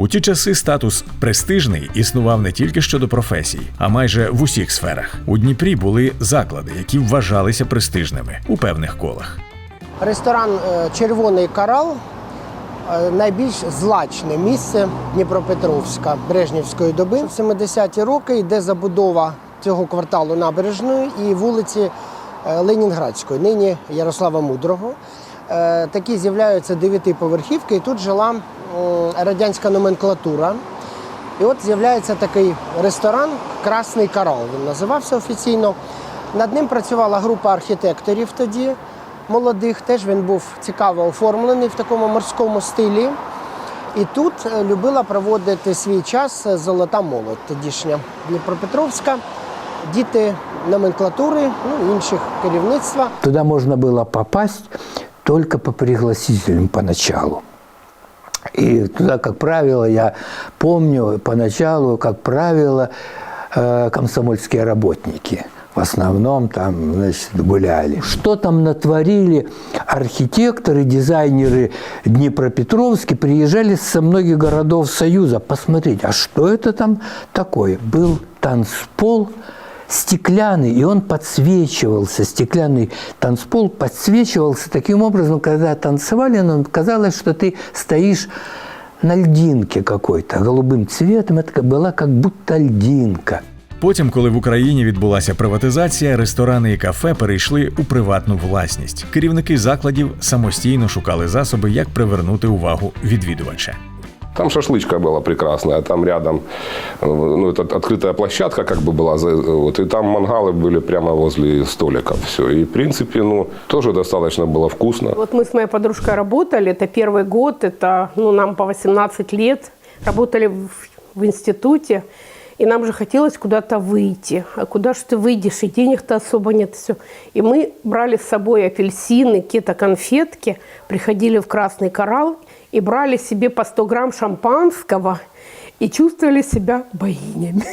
У ті часи статус престижний існував не тільки щодо професій, а майже в усіх сферах. У Дніпрі були заклади, які вважалися престижними у певних колах. Ресторан е, Червоний Карал е, найбільш злачне місце Дніпропетровська Брежнівської доби. В 70-ті роки йде забудова цього кварталу набережної і вулиці е, Ленінградської, нині Ярослава Мудрого. Такі з'являються дев'ятиповерхівки, і тут жила радянська номенклатура. І от з'являється такий ресторан Красний Карал. Він називався офіційно. Над ним працювала група архітекторів тоді, молодих. Теж він був цікаво оформлений в такому морському стилі. І тут е, любила проводити свій час е, золота молодь тодішня Дніпропетровська, діти номенклатури, ну, інших керівництва. Туда можно было попасть только по пригласителям поначалу. И туда, как правило, я помню, поначалу, как правило, э, комсомольские работники в основном там, значит, гуляли. Что там натворили архитекторы, дизайнеры Днепропетровски, приезжали со многих городов Союза посмотреть, а что это там такое? Был танцпол, стеклянный, и он подсвечивался, стеклянный танцпол подсвечивался таким образом, когда танцевали, нам казалось, что ты стоишь на льдинке какой-то, голубым цветом, это была как будто льдинка. Потім, коли в Україні відбулася приватизація, ресторани і кафе перейшли у приватну власність. Керівники закладів самостійно шукали засоби, як привернути увагу відвідувача. Там шашлычка была прекрасная, там рядом э, ну, это открытая площадка как бы была, за- вот, и там мангалы были прямо возле столиков. Все. И, в принципе, ну, тоже достаточно было вкусно. Вот мы с моей подружкой работали, это первый год, это ну, нам по 18 лет, работали в, в институте, И нам же хотелось куда-то выйти. А куда же ты выйдешь, и денег-то особо нет, все. И мы брали с собой апельсины, какие-то конфетки, приходили в Красный Коралл и брали себе по 100 грамм шампанского и чувствовали себя богинями.